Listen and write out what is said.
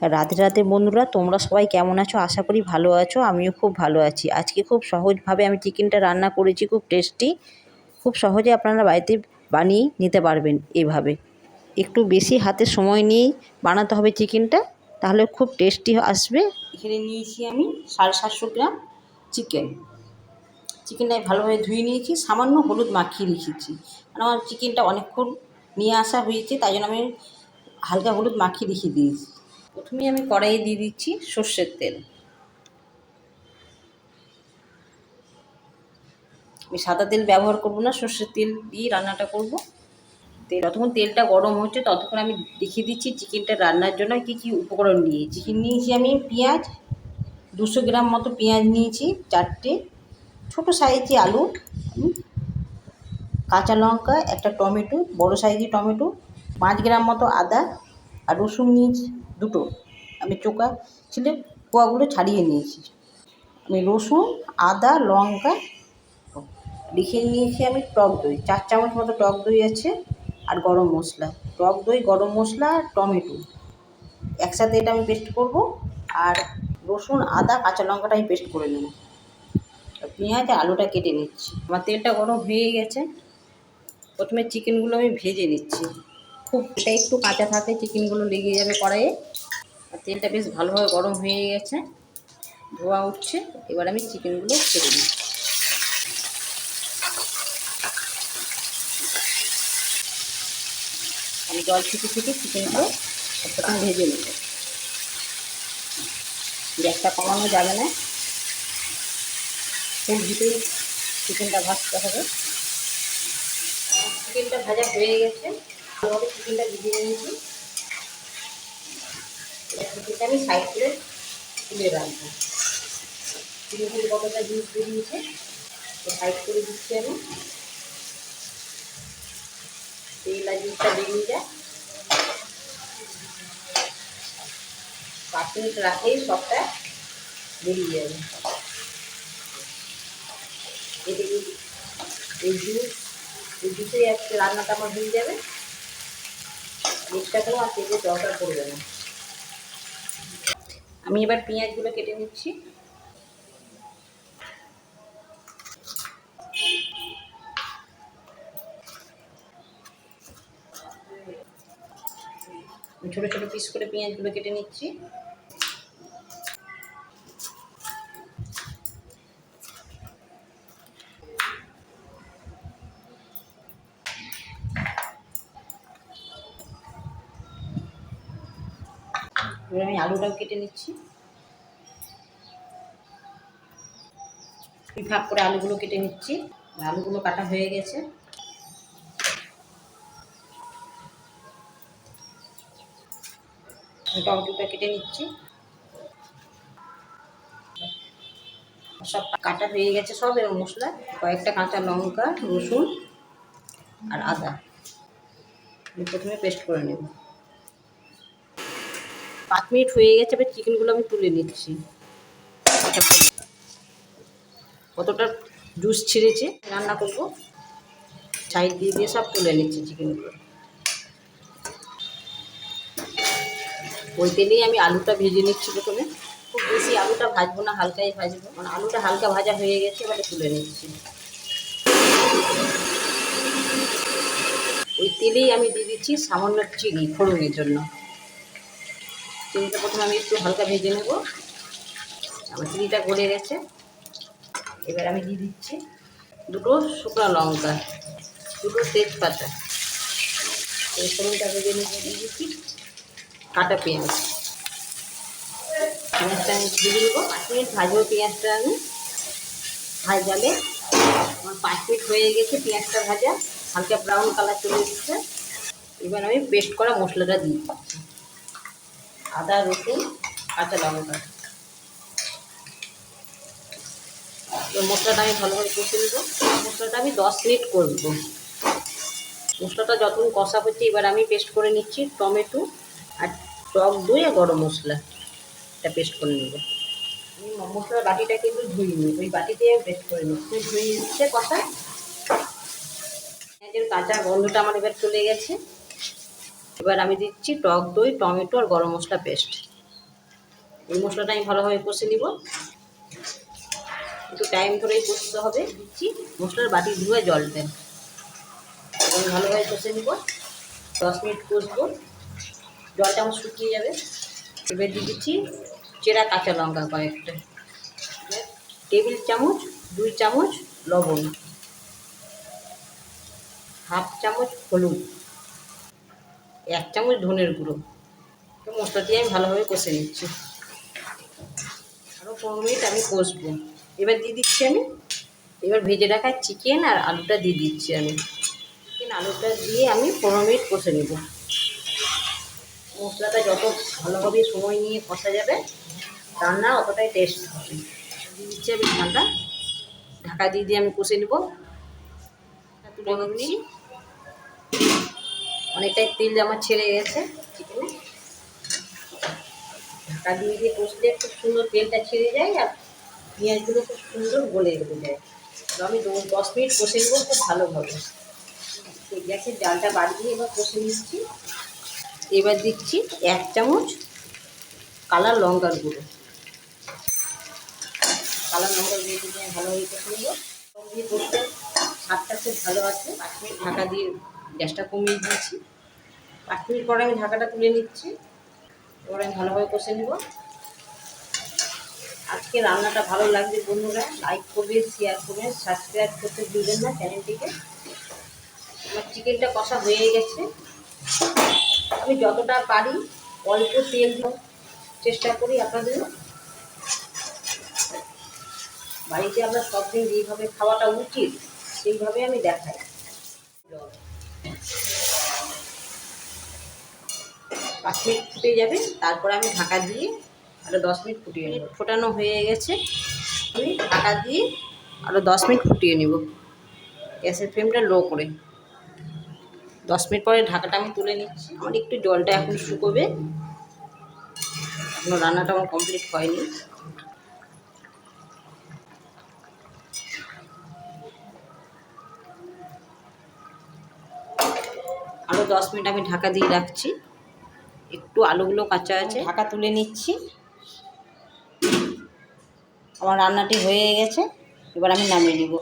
রাধে রাধে বন্ধুরা, তোমরা সবাই কেমন আছো? আশা করি ভালো আছো, আমিও খুব ভালো আছি। আজকে খুব সহজভাবে আমি চিকেনটা রান্না করেছি, খুব টেস্টি। খুব সহজে আপনারা বাড়িতে বানিয়ে নিতে পারবেন এভাবে। একটু বেশি হাতে সময় নিয়েই বানাতে হবে চিকেনটা, তাহলে খুব টেস্টি আসবে। এখানে নিয়েছি আমি সাড়ে সাতশো গ্রাম চিকেন। চিকেনটা ভালোভাবে ধুয়ে নিয়েছি, সামান্য হলুদ মাখিয়ে রেখেছি। কারণ আমার চিকেনটা অনেকক্ষণ নিয়ে আসা হয়েছে, তাই জন্য আমি হালকা হলুদ মাখিয়ে রেখে দিয়েছি। প্রথমে আমি কড়াইয়ে দিয়ে দিচ্ছি সর্ষের তেল। আমি সাদা তেল ব্যবহার করব না, সর্ষের তেল দিয়ে রান্নাটা করব। তেল যতক্ষণ তেলটা গরম হচ্ছে, ততক্ষণ আমি দেখিয়ে দিচ্ছি চিকেনটা রান্নার জন্য কী কী উপকরণ নিয়েছি চিকেন নিয়েছি আমি পেঁয়াজ, দুশো গ্রাম মতো পেঁয়াজ নিয়েছি, চারটে। ছোটো সাইজে আলু কাঁচা লঙ্কা, একটা টমেটো, বড় সাইজের টমেটো, পাঁচ গ্রাম মতো আদা আর রসুন নিয়েছি, দুটো। আমি চোকা ছিলে কোয়াগুলো ছাড়িয়ে নিয়েছি। আমি রসুন, আদা, লঙ্কা, লিখে নিয়েছি আমি টক দই। চার চামচ মতো টক দই আছে আর গরম মশলা। টক দই, গরম মশলা, টমেটো। একসাথে এটা আমি পেস্ট করব আর রসুন, আদা, কাঁচা লঙ্কাটা আমি পেস্ট করে নেব। পেঁয়াজ আলুটা কেটে নিচ্ছি। আমার তেলটা গরম হয়ে গেছে। প্রথমে চিকেনগুলো আমি ভেজে নিচ্ছি। খুব এটা একটু কাঁচা থাকে চিকেনগুলো লেগে যাবে কড়াইয়ে। আর তেলটা বেশ ভালোভাবে গরম হয়ে গেছে। ধোয়া উঠছে, এবার আমি চিকেনগুলো ছেড়ে দিচ্ছি। আমি জল ছিটে ছিটে চিকেনগুলো প্রথম ভেজে নেব। গ্যাসটা কমানো যাবে না। ফুল ভিতরেই চিকেনটা ভাজতে হবে। চিকেনটা ভাজা হয়ে গেছে। ভালোভাবে চিকেনটা ভিজিয়ে নিয়েছি চিকেনটা আমি সাইড করে তুলে রাখব। চিকেন কতটা জুস বেরিয়েছে সাইড করে দিচ্ছি আমি। তেল আর জুসটা বেরিয়ে যায়। পাঁচ মিনিট রাখলেই সবটা বেরিয়ে যাবে। এদিকে এই জুস এই জুসেই আজকে রান্নাটা আমার হয়ে যাবে। করে আর তেলের দরকার পড়বে না। আমি এবার পেঁয়াজগুলো কেটে নিচ্ছি। ছোটো ছোটো পিস করে পেঁয়াজগুলো কেটে নিচ্ছি। এবার আমি আলুটাও কেটে নিচ্ছি। দুই ভাগ করে আলুগুলো কেটে নিচ্ছি। আলুগুলো কাটা হয়ে গেছে। টমেটোটা কেটে নিচ্ছি। সব কাটা হয়ে গেছে সব এর মশলা। কয়েকটা কাঁচা লঙ্কা, রসুন আর আদা। প্রথমে পেস্ট করে নেব। পাঁচ মিনিট হয়ে গেছে, এবার চিকেনগুলো আমি তুলে নিচ্ছি। কতটা জুস ছিঁড়েছে, রান্না করব। সাইড দিয়ে দিয়ে সব তুলে নিচ্ছি চিকেনগুলো ওই তেলেই আমি আলুটা ভেজে নিচ্ছি প্রথমে। খুব বেশি আলুটা ভাজবো না, হালকাই ভাজবো। মানে আলুটা হালকা ভাজা হয়ে গেছে, এবারে তুলে নিচ্ছি। ওই তেলেই আমি দিয়ে দিচ্ছি সামান্য চিনি, ফোড়নের জন্য। চিনিটা প্রথমে আমি একটু হালকা ভেজে নেব। আমার চিনিটা গলে গেছে। এবার আমি দিয়ে দিচ্ছি দুটো শুকনো লঙ্কা, দুটো তেজপাতা। এই ফোড়নটা ভেজে দিয়ে দিচ্ছি কাটা পেঁয়াজ। পেঁয়াজটা আমি দিয়ে দেবো। পাঁচ মিনিট ভাজবো পেঁয়াজটা আমি। ভাজালে আমার পাঁচ মিনিট হয়ে গেছে পেঁয়াজটা ভাজা। হালকা ব্রাউন কালার চলে এসেছে। এবার আমি পেস্ট করা মশলাটা দিয়ে দিচ্ছি। আদা, রসুন, কাঁচা লঙ্কা। মশলাটা আমি ভালোভাবে কষে নেব। মশলাটা আমি দশ মিনিট করব। মশলাটা যতক্ষণ কষা হচ্ছে এবার আমি পেস্ট করে নিচ্ছি টমেটো আর টক দই আর গরম মশলা। এটা পেস্ট করে নেব। আমি মশলার বাটিটা কিন্তু ধুইনি ওই বাটিতে পেস্ট করে নিচ্ছি ধুয়ে নিচ্ছে কষা। কাঁচা গন্ধটা আমার এবার চলে গেছে। এবার আমি দিচ্ছি টক দই, টমেটো আর গরম মশলা পেস্ট। এই মশলাটা আমি ভালোভাবে কষে নিব। একটু টাইম ধরেই কষতে হবে। দিচ্ছি মশলার বাটি ধুয়ে জল দেন। এবং ভালোভাবে কষে নিব। দশ মিনিট কষবো। জলটা আমার শুকিয়ে যাবে। এবার দিয়ে দিচ্ছি চেরা কাঁচা লঙ্কা কয়েকটা। টেবিল চামচ, দুই চামচ লবণ। হাফ চামচ হলুদ। এক চামচ ধনের গুঁড়ো। তো মশলা দিয়ে আমি ভালোভাবে কষে নিচ্ছি। আরও পনেরো মিনিট আমি কষবো। এবার দিয়ে দিচ্ছি আমি, এবার ভেজে রাখা চিকেন আর আলুটা দিয়ে দিচ্ছি আমি। চিকেন আলুটা দিয়ে আমি পনেরো মিনিট কষে নেব। মশলাটা যত ভালোভাবে সময় নিয়ে কষা যাবে, রান্না অতটাই টেস্ট হবে। দিয়ে দিচ্ছি আমি ঠান্ডা ঢাকা দিয়ে দিয়ে আমি কষে নেব। তুলে নিচ্ছি অনেকটাই তেল আমার ছেড়ে গেছে। ঢাকা দিয়ে দিয়ে কষলে খুব সুন্দর তেলটা ছেড়ে যায় আর পেঁয়াজগুলো খুব সুন্দর গলে গলে যায়। আমি দশ মিনিট কষে নেব, খুব ভালোভাবে গ্যাসের জালটা বাড়িয়ে এবার কষে নিচ্ছি। এবার দিচ্ছি এক চামচ কালার লঙ্কার গুঁড়ো। কালার লঙ্কার গুঁড়ো দিয়ে ভালোভাবে কষে নেব। দিয়ে করতে স্বাদটা খুব ভালো আছে পাঁচ মিনিট ঢাকা দিয়ে গ্যাসটা কমিয়ে দিয়েছি। পাঁচ মিনিট পরে আমি ঢাকাটা তুলে নিচ্ছি। এবার আমি ভালোভাবে কষে নেব। আজকে রান্নাটা ভালো লাগবে বন্ধুরা। লাইক করবে শেয়ার করবে সাবস্ক্রাইব করতে ভুলবেন না চ্যানেলটিকে আমার চিকেনটা কষা হয়ে গেছে। আমি যতটা পারি অল্প তেল চেষ্টা করি আপনাদের। বাড়িতে আমরা সব দিন যেইভাবে খাওয়াটা উচিত, সেইভাবে আমি দেখাই। পাঁচ মিনিট ফুটে যাবে, তারপরে আমি ঢাকা দিয়ে আরও দশ মিনিট ফুটিয়ে নেব। ফোটানো হয়ে গেছে, আমি ঢাকা দিয়ে আরও দশ মিনিট ফুটিয়ে নেব। গ্যাসের ফ্লেমটা লো করে। দশ মিনিট পরে ঢাকাটা আমি তুলে নিচ্ছি। আমার একটু জলটা এখন শুকোবে। এখনও রান্নাটা আমার কমপ্লিট হয়নি। আরও দশ মিনিট আমি ঢাকা দিয়ে রাখছি। একটু আলুগুলো কাঁচা আছে। ঢাকা তুলে নিচ্ছি। আমার রান্নাটি হয়ে গেছে। এবার আমি নামিয়ে নিব।